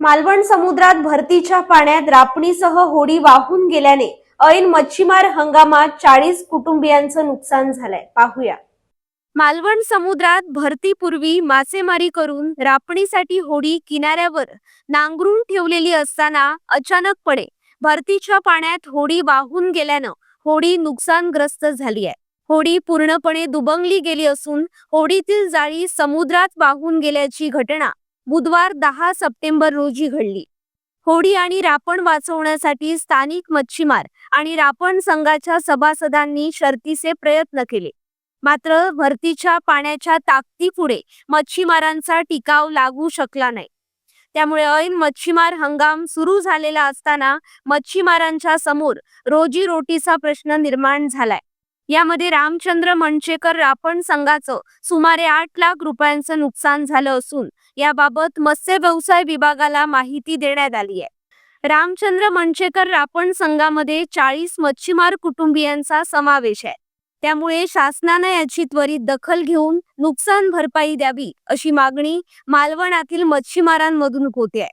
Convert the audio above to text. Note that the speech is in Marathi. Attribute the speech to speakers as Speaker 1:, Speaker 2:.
Speaker 1: मालवण समुद्रात भरतीच्या पाण्यात रापणीसह होडी वाहून गेल्याने ऐन मच्छीमार हंगामात चाळीस कुटुंबियांचं नुकसान झालंय. पाहूया. मालवण समुद्रात भरतीपूर्वी मासेमारी करून रापणीसाठी होडी किनाऱ्यावर नांगरून ठेवलेली असताना अचानकपणे भरतीच्या पाण्यात होडी वाहून गेल्यानं होडी नुकसानग्रस्त झाली आहे. होडी पूर्णपणे दुबंगली गेली असून होडीतील जाळी समुद्रात वाहून गेल्याची घटना बुधवार दहा सप्टेंबर रोजी घडली. होडी आणि रापण वाचवण्यासाठी स्थानिक मच्छीमार आणि रापण संघाच्या सभासदांनी शर्तीचे प्रयत्न केले. मात्र भरतीच्या पाण्याच्या ताकदीपुढे मच्छीमारांचा टिकाव लागू शकला नाही. त्यामुळे ऐन मच्छीमार हंगाम सुरू झालेला असताना मच्छीमारांच्या समोर रोजीरोटीचा प्रश्न निर्माण झालाय. यामध्ये रामचंद्र मनचेकर रापण संघाचं सुमारे आठ लाख रुपयांचं नुकसान झालं असून याबाबत मत्स्य व्यवसाय विभागाला माहिती देण्यात आली आहे. रामचंद्र मनचेकर रापण संघामध्ये चाळीस मच्छीमार कुटुंबियांचा समावेश आहे. त्यामुळे शासनानं याची त्वरित दखल घेऊन नुकसान भरपाई द्यावी अशी मागणी मालवणातील मच्छीमारांमधून होते आहे.